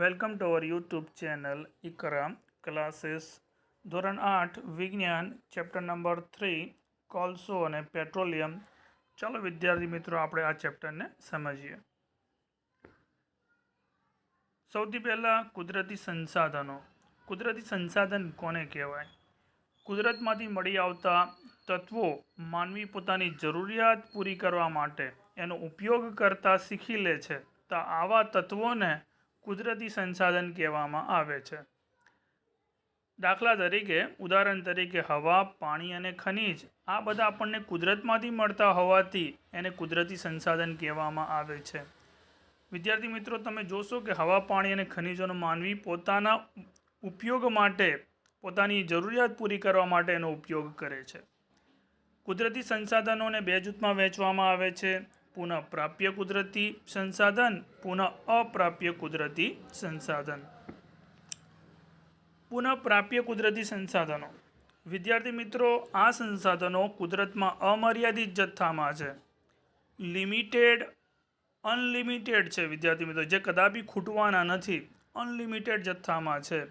Welcome to our YouTube channel Iqra classes ધોરણ આઠ વિજ્ઞાન ચેપ્ટર નંબર થ્રી કોલસો અને પેટ્રોલિયમ ચાલો વિદ્યાર્થી મિત્રો આપણે આ ચેપ્ટરને સમજીએ સૌથી પહેલાં કુદરતી સંસાધનો કુદરતી સંસાધન કોને કહેવાય કુદરતમાંથી મળી આવતા તત્વો માનવી પોતાની જરૂરિયાત પૂરી કરવા માટે એનો ઉપયોગ કરતા શીખી લે છે. તો આવા તત્વોને કુદરતી સંસાધન કહેવામાં આવે છે. દાખલા તરીકે, ઉદાહરણ તરીકે હવા, પાણી અને ખનિજ, આ બધા આપણને કુદરતમાંથી મળતા હોવાથી એને કુદરતી સંસાધન કહેવામાં આવે છે. વિદ્યાર્થી મિત્રો, તમે જોશો કે હવા, પાણી અને ખનિજોનો માનવી પોતાના ઉપયોગ માટે, પોતાની જરૂરિયાત પૂરી કરવા માટે એનો ઉપયોગ કરે છે. કુદરતી સંસાધનોને બે જૂથમાં વહેંચવામાં આવે છે. પુનઃ પ્રાપ્ય કુદરતી સંસાધન પુનઃ અપ્રાપ્ય કુદરતી સંસાધન. પુનઃ પ્રાપ્ય કુદરતી સંસાધનો. વિદ્યાર્થી મિત્રો, આ સંસાધનો કુદરતમાં અમર્યાદિત જથ્થામાં છે. લિમિટેડ, અનલિમિટેડ છે, વિદ્યાર્થી મિત્રો. જે કદાપી ખૂટવાના નથી, અનલિમિટેડ જથ્થામાં છે.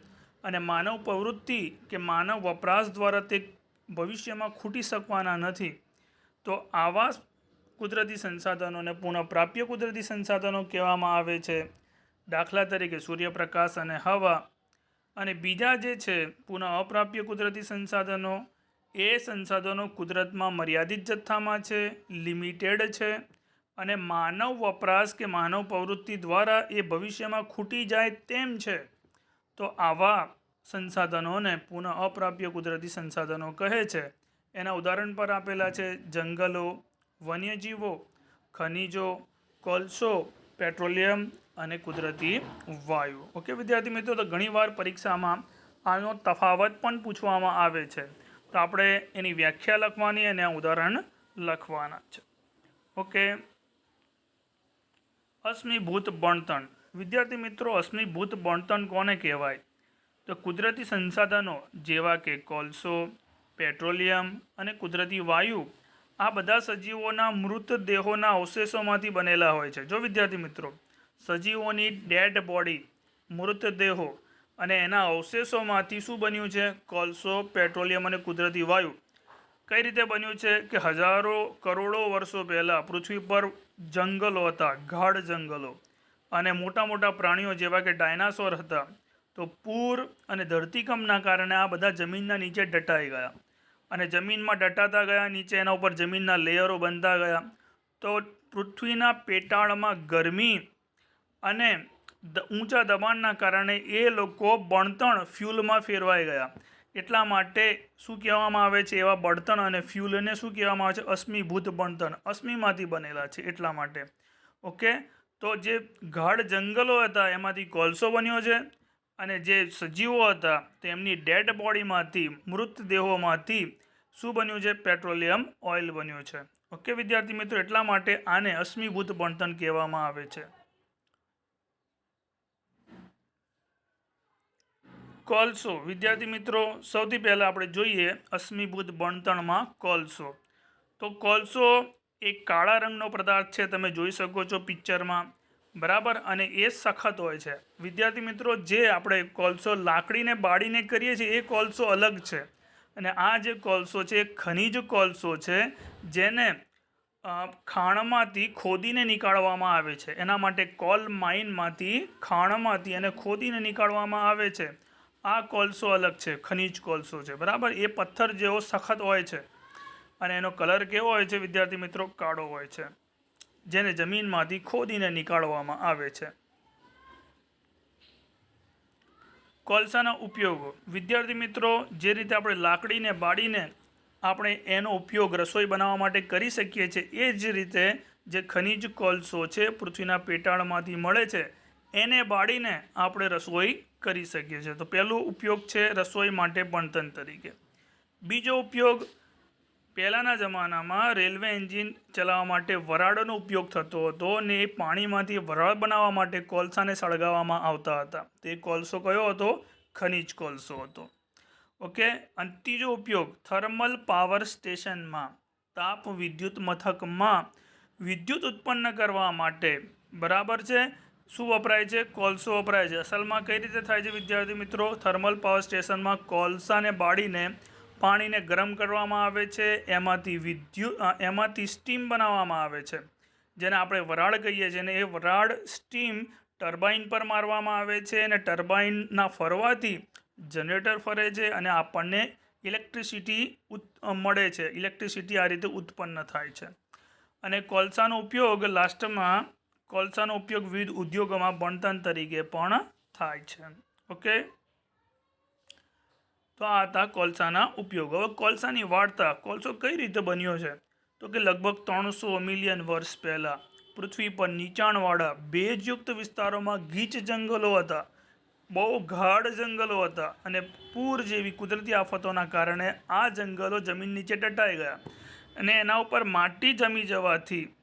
અને માનવ પ્રવૃત્તિ કે માનવ વપરાશ દ્વારા તે ભવિષ્યમાં ખૂટી શકવાના નથી. તો આવા કુદરતી સંસાધનોને પુનઃપ્રાપ્ય કુદરતી સંસાધનો કહેવામાં આવે છે. દાખલા તરીકે સૂર્યપ્રકાશ અને હવા. અને બીજા જે છે પુનઃ અપ્રાપ્ય કુદરતી સંસાધનો, એ સંસાધનો કુદરતમાં મર્યાદિત જથ્થામાં છે, લિમિટેડ છે અને માનવ વપરાશ કે માનવ પ્રવૃત્તિ દ્વારા એ ભવિષ્યમાં ખૂટી જાય તેમ છે. તો આવા સંસાધનોને પુનઃ અપ્રાપ્ય કુદરતી સંસાધનો કહે છે. એના ઉદાહરણ પર આપેલા છે, જંગલો વન્યજીવો, ખનિજો, કોલસો, પેટ્રોલિયમ અને કુદરતી વાયુ. ઓકે વિદ્યાર્થી મિત્રો, તો ઘણીવાર પરીક્ષામાં આનો તફાવત પણ પૂછવામાં આવે છે. તો આપણે એની વ્યાખ્યા લખવાની અને આ ઉદાહરણ લખવાના છે. ઓકે અશ્મિભૂત બણતણ વિદ્યાર્થી મિત્રો, અશ્મિભૂત બણતણ કોને કહેવાય? તો કુદરતી સંસાધનો જેવા કે કોલસો, પેટ્રોલિયમ અને કુદરતી વાયુ આ બધા સજીવોના મૃતદેહોના અવશેષોમાંથી બનેલા હોય છે. જો વિદ્યાર્થી મિત્રો, સજીવોની ડેડ બોડી મૃતદેહો અને એના અવશેષોમાંથી શું બન્યું છે? કોલસો પેટ્રોલિયમ અને કુદરતી વાયુ. કઈ રીતે બન્યું છે કે હજારો કરોડો વર્ષો પહેલાં પૃથ્વી પર જંગલો હતા, ગાઢ જંગલો. અને મોટા મોટા પ્રાણીઓ જેવા કે ડાયનાસોર હતા, તો પૂર અને ધરતીકંપના કારણે આ બધા જમીનના નીચે ડટાઈ ગયા. અને જમીનમાં દટાતા ગયા, નીચે એના ઉપર જમીનના લેયરો બનતા ગયા. તો પૃથ્વીના પેટાળમાં ગરમી અને ઊંચા દબાણના કારણે એ લોકો બણતણ ફ્યુલમાં ફેરવાઈ ગયા. એટલા માટે શું કહેવામાં આવે છે એવા બળતણ અને ફ્યુલને શું કહેવામાં આવે છે? અશ્મિભૂત બળતણ. અશ્મિમાંથી બનેલા છે એટલા માટે. ઓકે? તો જે ગાઢ જંગલો હતા, એમાંથી કોલસો બન્યો છે. અને જે સજીવો હતા તેમની ડેડ બોડીમાંથી મૃતદેહોમાંથી શું બન્યું છે? પેટ્રોલિયમ ઓઇલ બન્યું છે. ઓકે, વિદ્યાર્થી મિત્રો, એટલા માટે આને અશ્મિભૂત બળતણ કહેવામાં આવે છે. કોલસો. વિદ્યાર્થી મિત્રો, સૌથી પહેલાં આપણે જોઈએ અશ્મિભૂત બણતણમાં કોલસો. તો કોલસો એક કાળા રંગનો પદાર્થ છે. તમે જોઈ શકો છો પિક્ચરમાં. બરાબર? અને એ સખત હોય છે. વિદ્યાર્થી મિત્રો, જે આપણે કોલસો લાકડીને બાળીને કરીએ છીએ, એ કોલસો અલગ છે. અને આ જે કોલસો છે, એ ખનિજ કોલસો છે, જેને ખાણમાંથી ખોદીને નીકાળવામાં આવે છે. એના માટે કોલ માઇનમાંથી ખાણમાંથી અને ખોદીને નીકાળવામાં આવે છે. આ કોલસો અલગ છે, ખનિજ કોલસો છે. બરાબર? એ પથ્થર જેવો સખત હોય છે. અને એનો કલર કેવો હોય છે, વિદ્યાર્થી મિત્રો? કાળો હોય છે. જેને જમીનમાંથી ખોદીને નીકાળવામાં આવે છે. કોલસાના ઉપયોગો. વિદ્યાર્થી મિત્રો, જે રીતે આપણે લાકડીને બાળીને આપણે એનો ઉપયોગ રસોઈ બનાવવા માટે કરી શકીએ છીએ, એ જ રીતે જે ખનિજ કોલસો છે, પૃથ્વીના પેટાળમાંથી મળે છે, એને બાળીને આપણે રસોઈ કરી શકીએ છીએ. તો પહેલો ઉપયોગ છે રસોઈ માટે બણતણ તરીકે. બીજો ઉપયોગ પહેલાંના જમાનામાં રેલવે એન્જિન ચલાવવા માટે વરાળનો ઉપયોગ થતો હતો અને એ પાણીમાંથી વરાળ બનાવવા માટે કોલસાને સળગાવવામાં આવતા હતા. તે કોલસો કયો હતો? ખનિજ કોલસો હતો. ઓકે, અને ત્રીજો ઉપયોગ થર્મલ પાવર સ્ટેશનમાં, તાપ વિદ્યુત મથકમાં વિદ્યુત ઉત્પન્ન કરવા માટે. બરાબર છે? શું વપરાય છે? કોલસો વપરાય છે. અસલમાં કઈ રીતે થાય છે વિદ્યાર્થી મિત્રો? થર્મલ પાવર સ્ટેશનમાં કોલસાને બાળીને પાણીને ગરમ કરવામાં આવે છે, એમાંથી વિદ્યુત એમાંથી સ્ટીમ બનાવવામાં આવે છે. જેને આપણે વરાળ કહીએ છીએ અને એ વરાળ સ્ટીમ ટર્બાઇન પર મારવામાં આવે છે અને ટર્બાઇનના ફરવાથી જનરેટર ફરે છે અને આપણને ઇલેક્ટ્રિસિટી ઉત્ મળે છે. ઇલેક્ટ્રિસિટી આ રીતે ઉત્પન્ન થાય છે. અને કોલસાનો ઉપયોગ લાસ્ટમાં કોલસાનો ઉપયોગ વિવિધ ઉદ્યોગોમાં બણતણ તરીકે પણ થાય છે. ઓકે? તો આ હતા કોલસાના ઉપયોગ. હવે કોલસાની વાર્તા કોલસો કઈ રીતે બન્યો છે? તો કે લગભગ ત્રણસો મિલિયન વર્ષ પહેલાં પૃથ્વી પર નીચાણવાળા ભેજયુક્ત વિસ્તારોમાં ગીચ જંગલો હતા. બહુ ગાઢ જંગલો હતા અને પૂર જેવી કુદરતી આફતોના કારણે આ જંગલો જમીન નીચે દટાઈ ગયા. અને એના ઉપર માટી જમી જવાથી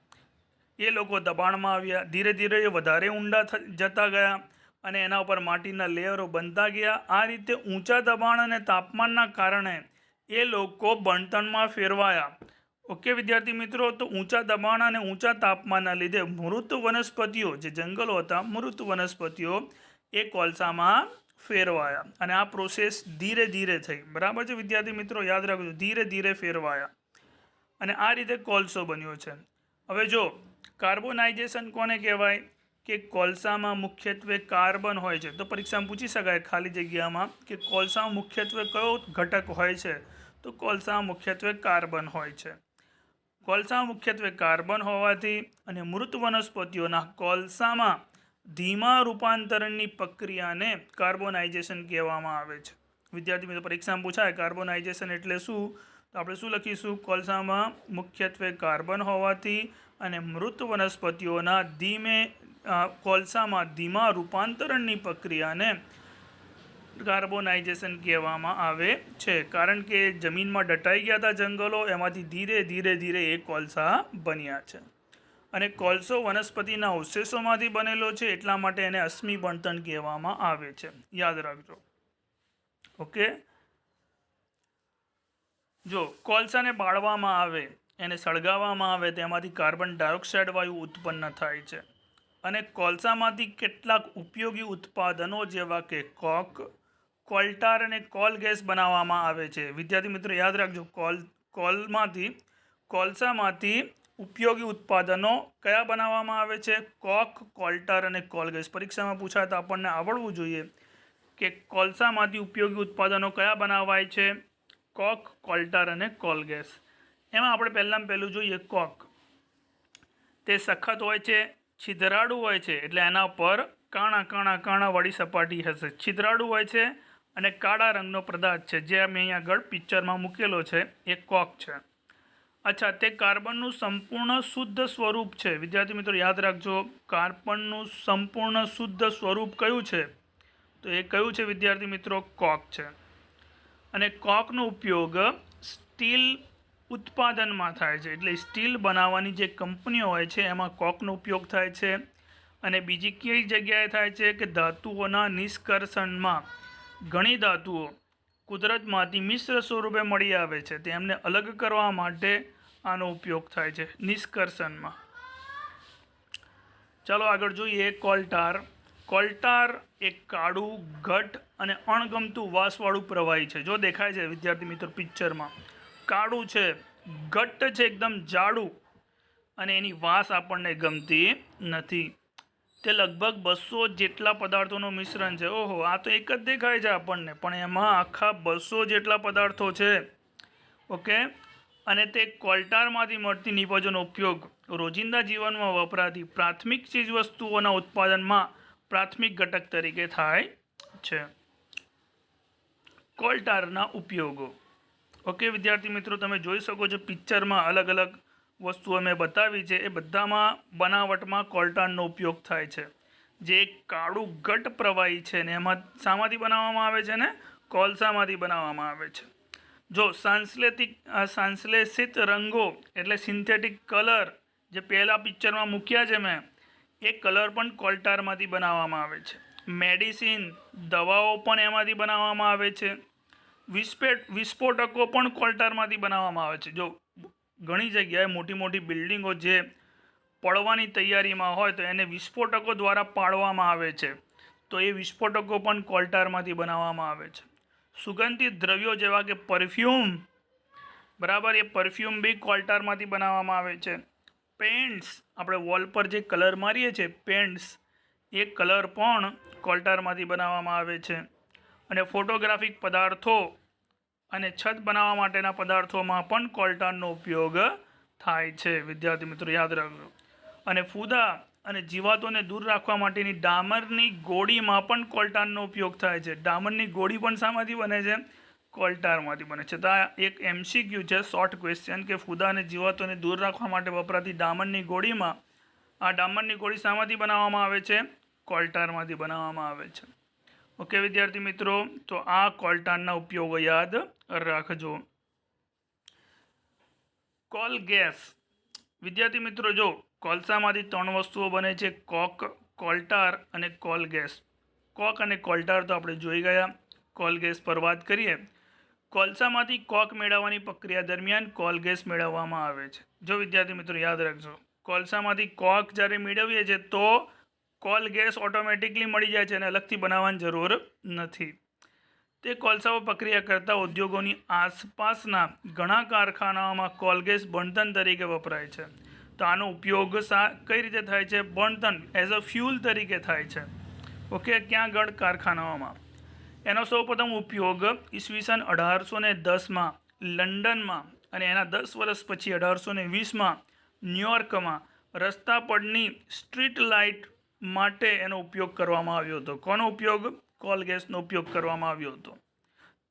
એ લોકો દબાણમાં આવ્યા. ધીરે ધીરે એ વધારે ઊંડા જતા ગયા. અને એના ઉપર માટીના લેયરો બનતા ગયા. આ રીતે ઊંચા દબાણ અને તાપમાનના કારણે એ લોકો બણતણમાં ફેરવાયા. ઓકે, વિદ્યાર્થી મિત્રો, તો ઊંચા દબાણ અને ઊંચા તાપમાનના લીધે મૃત વનસ્પતિઓ, જે જંગલો હતા, મૃત વનસ્પતિઓ એ કોલસામાં ફેરવાયા અને આ પ્રોસેસ ધીરે ધીરે થઈ. બરાબર છે વિદ્યાર્થી મિત્રો? યાદ રાખજો, ધીરે ધીરે ફેરવાયા. અને આ રીતે કોલસો બન્યો છે. હવે જો કાર્બોનાઇઝેશન કોને કહેવાય? કે કોલસામાં મુખ્યત્વે કાર્બન હોય છે. તો પરીક્ષામાં પૂછી શકાય ખાલી જગ્યામાં કે કોલસામાં મુખ્યત્વે કયો ઘટક હોય છે? તો કોલસામાં મુખ્યત્વે કાર્બન હોય છે. કોલસામાં મુખ્યત્વે કાર્બન હોવાથી અને મૃત વનસ્પતિઓના કોલસામાં ધીમા રૂપાંતરણની પ્રક્રિયાને કાર્બોનાઇઝેશન કહેવામાં આવે છે. વિદ્યાર્થી મિત્રો પરીક્ષામાં પૂછાય કાર્બોનાઇઝેશન એટલે શું? તો આપણે શું લખીશું? કોલસામાં મુખ્યત્વે કાર્બન હોવાથી અને મૃત વનસ્પતિઓના ધીમે કોલસામાં ધીમા રૂપાંતરણની પ્રક્રિયાને કાર્બોનાઇઝેશન કહેવામાં આવે છે. કારણ કે જમીનમાં દટાઈ ગયા હતા જંગલો, એમાંથી ધીરે ધીરે ધીરે એ કોલસા બન્યા છે. અને કોલસો વનસ્પતિના અવશેષોમાંથી બનેલો છે, એટલા માટે એને અશ્મિ બણતણ કહેવામાં આવે છે. યાદ રાખજો. ઓકે? જો, કોલસાને બાળવામાં આવે, એને સળગાવવામાં આવે, તેમાંથી કાર્બન ડાયોક્સાઇડ વાયુ ઉત્પન્ન થાય છે. અને કોલસામાંથી કેટલાક ઉપયોગી ઉત્પાદનો જેવા કે કોક, કોલ્ટાર અને કોલ ગેસ બનાવવામાં આવે છે. વિદ્યાર્થી મિત્રો, યાદ રાખજો, કોલ, કોલમાંથી, કોલસામાંથી ઉપયોગી ઉત્પાદનો કયા બનાવવામાં આવે છે? કોક, કોલ્ટાર અને કોલ ગેસ. પરીક્ષામાં પૂછાય તો આપણને આવડવું જોઈએ કે કોલસામાંથી ઉપયોગી ઉત્પાદનો કયા બનાવાય છે? કોક, કોલ્ટાર અને કોલ ગેસ. એમાં આપણે પહેલાં પહેલું જોઈએ કોક. તે સખત હોય છે છિદ્રાળું હોય છે એટલે એના પર કાણા કાણા કાણાવાળી સપાટી હશે. છિદ્રાળું હોય છે અને કાળા રંગનો પદાર્થ છે, જે મેં અહીંયા આગળ પિક્ચરમાં મૂકેલો છે. એ કોક છે. અચ્છા, તે કાર્બનનું સંપૂર્ણ શુદ્ધ સ્વરૂપ છે. વિદ્યાર્થી મિત્રો, યાદ રાખજો, કાર્બનનું સંપૂર્ણ શુદ્ધ સ્વરૂપ કયું છે? તો એ કયું છે વિદ્યાર્થી મિત્રો? કોક છે. અને કોકનો ઉપયોગ સ્ટીલ ઉત્પાદનમાં થાય છે. એટલે સ્ટીલ બનાવવાની જે કંપનીઓ હોય છે, એમાં કોકનો ઉપયોગ થાય છે. અને બીજી કઈ જગ્યાએ થાય છે કે ધાતુઓના નિષ્કર્ષણમાં ઘણી ધાતુઓ કુદરતમાંથી મિશ્ર સ્વરૂપે મળી આવે છે. તેમને અલગ કરવા માટે આનો ઉપયોગ થાય છે, નિષ્કર્ષણમાં. ચાલો આગળ જોઈએ કોલ્ટાર. કોલ્ટાર એક કાળું, ઘટ અને અણગમતું વાસવાળું પ્રવાહી છે. જો દેખાય છે, વિદ્યાર્થી મિત્રો, પિક્ચરમાં. કાળું છે, ઘટ્ટ છે, એકદમ જાડું. અને એની વાસ આપણને ગમતી નથી. તે લગભગ બસો જેટલા પદાર્થોનું મિશ્રણ છે. ઓહો, આ તો એક જ દેખાય છે આપણને, પણ એમાં આખા બસો જેટલા પદાર્થો છે. ઓકે? અને તે કોલ્ટારમાંથી મળતી નિપજોનો ઉપયોગ રોજિંદા જીવનમાં વપરાતી પ્રાથમિક ચીજવસ્તુઓના ઉત્પાદનમાં પ્રાથમિક ઘટક તરીકે થાય છે. કોલ્ટારના ઉપયોગો. ઓકે, વિદ્યાર્થી મિત્રો, તમે જોઈ શકો છો પિક્ચરમાં અલગ અલગ વસ્તુઓ મેં બતાવી છે. એ બધામાં બનાવટમાં કોલ્ટાનનો ઉપયોગ થાય છે. જે કાળું ઘટ પ્રવાહી છે ને, એમાં શામાંથી બનાવવામાં આવે છે ને? કોલસામાંથી બનાવવામાં આવે છે. જો સાંશ્લેતિક સાંશ્લેષિત રંગો એટલે સિન્થેટિક કલર જે પહેલાં પિક્ચરમાં મૂક્યા છે મેં, એ કલર પણ કોલ્ટારમાંથી બનાવવામાં આવે છે. મેડિસિન, દવાઓ પણ એમાંથી બનાવવામાં આવે છે. વિસ્ફેટ વિસ્ફોટકો પણ કોલ્ટારમાંથી બનાવવામાં આવે છે. જો ઘણી જગ્યાએ મોટી મોટી બિલ્ડિંગો જે પડવાની તૈયારીમાં હોય તો એને વિસ્ફોટકો દ્વારા પાડવામાં આવે છે. તો એ વિસ્ફોટકો પણ કોલ્ટારમાંથી બનાવવામાં આવે છે. સુગંધિત દ્રવ્યો જેવા કે પરફ્યુમ, બરાબર, એ પરફ્યુમ બી કોલ્ટારમાંથી બનાવવામાં આવે છે. પેન્ટ્સ, આપણે વોલ પર જે કલર મારીએ છીએ, પેન્ટ્સ, એ કલર પણ કોલ્ટારમાંથી બનાવવામાં આવે છે. અને ફોટોગ્રાફિક પદાર્થો અને છત બનાવવા માટેના પદાર્થોમાં પણ કોલ્ટારનો ઉપયોગ થાય છે. વિદ્યાર્થી મિત્રો, યાદ રાખજો. અને ફૂદા અને જીવાતોને દૂર રાખવા માટેની ડામરની ગોળીમાં પણ કોલ્ટાનનો ઉપયોગ થાય છે. ડામરની ગોળી પણ શામાંથી બને છે? કોલ્ટારમાંથી બને છે. તો આ એક એમસીક્યુ છે, શોર્ટ ક્વેશ્ચન કે ફૂદા અને જીવાતોને દૂર રાખવા માટે વપરાતી ડામરની ગોળીમાં આ ડામરની ગોળી શામાંથી બનાવવામાં આવે છે? કોલ્ટારમાંથી બનાવવામાં આવે છે. ઓકે, વિદ્યાર્થી મિત્રો, તો આ કોલ્ટાનના ઉપયોગો યાદ રાખજો. Coal gas. વિદ્યાર્થી મિત્રો, જો કોલસામાંથી ત્રણ વસ્તુઓ બને છે, કોક, કોલ્ટાર અને કોલ ગેસ. કોક અને કોલ્ટાર તો આપણે જોઈ ગયા. કોલ ગેસ પર વાત કરીએ. કોલસામાંથી કોક મેળવવાની પ્રક્રિયા દરમિયાન કોલ ગેસ મેળવવામાં આવે છે. જો વિદ્યાર્થી મિત્રો, યાદ રાખજો. કોલસામાંથી કોક જ્યારે મેળવીએ છીએ, તો કોલ ગેસ ઓટોમેટિકલી મળી જાય છે અને અલગથી બનાવવાની જરૂર નથી. તે કોલસાઓ પ્રક્રિયા કરતા ઉદ્યોગોની આસપાસના ઘણા કારખાનાઓમાં કોલગેસ બળતણ તરીકે વપરાય છે. તો આનો ઉપયોગ સા, કઈ રીતે થાય છે? બળતણ એઝ અ ફ્યુલ તરીકે થાય છે. ઓકે, ક્યાં ગળ કારખાનાઓમાં? એનો સૌપ્રથમ ઉપયોગ ઈસવીસન અઢારસો ને દસમાં લંડનમાં અને એના દસ વર્ષ પછી અઢારસો ને વીસમાં ન્યુયોર્કમાં રસ્તા પરની સ્ટ્રીટ લાઇટ માટે એનો ઉપયોગ કરવામાં આવ્યો હતો. કોનો ઉપયોગ? કોલ ગેસનો ઉપયોગ કરવામાં આવ્યો હતો.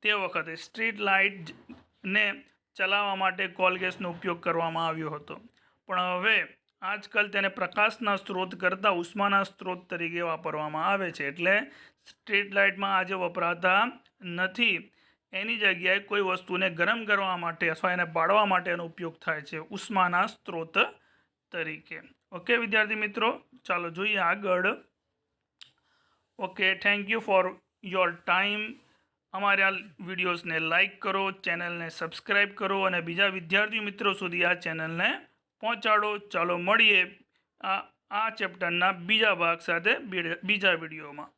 તે વખતે સ્ટ્રીટ લાઇટને ચલાવવા માટે કોલ ગેસનો ઉપયોગ કરવામાં આવ્યો હતો. પણ હવે આજકાલ તેને પ્રકાશના સ્ત્રોત કરતાં ઉષ્માના સ્ત્રોત તરીકે વાપરવામાં આવે છે. એટલે સ્ટ્રીટ લાઇટમાં આજે વપરાતા નથી. એની જગ્યાએ કોઈ વસ્તુને ગરમ કરવા માટે અથવા એને બાળવા માટેનો ઉપયોગ થાય છે. ઉષ્માના સ્ત્રોત તરીકે. ઓકે વિદ્યાર્થી મિત્રો, ચાલો જોઈએ આગળ. Okay thank you for your time અમારા વિડીયોઝને લાઇક કરો, ચેનલને સબસ્ક્રાઈબ કરો અને બીજા વિદ્યાર્થી મિત્રો સુધી આ ચેનલને પહોંચાડો. ચાલો મળીએ આ આ ચેપ્ટરના બીજા ભાગ સાથે બીજા વિડીયોમાં.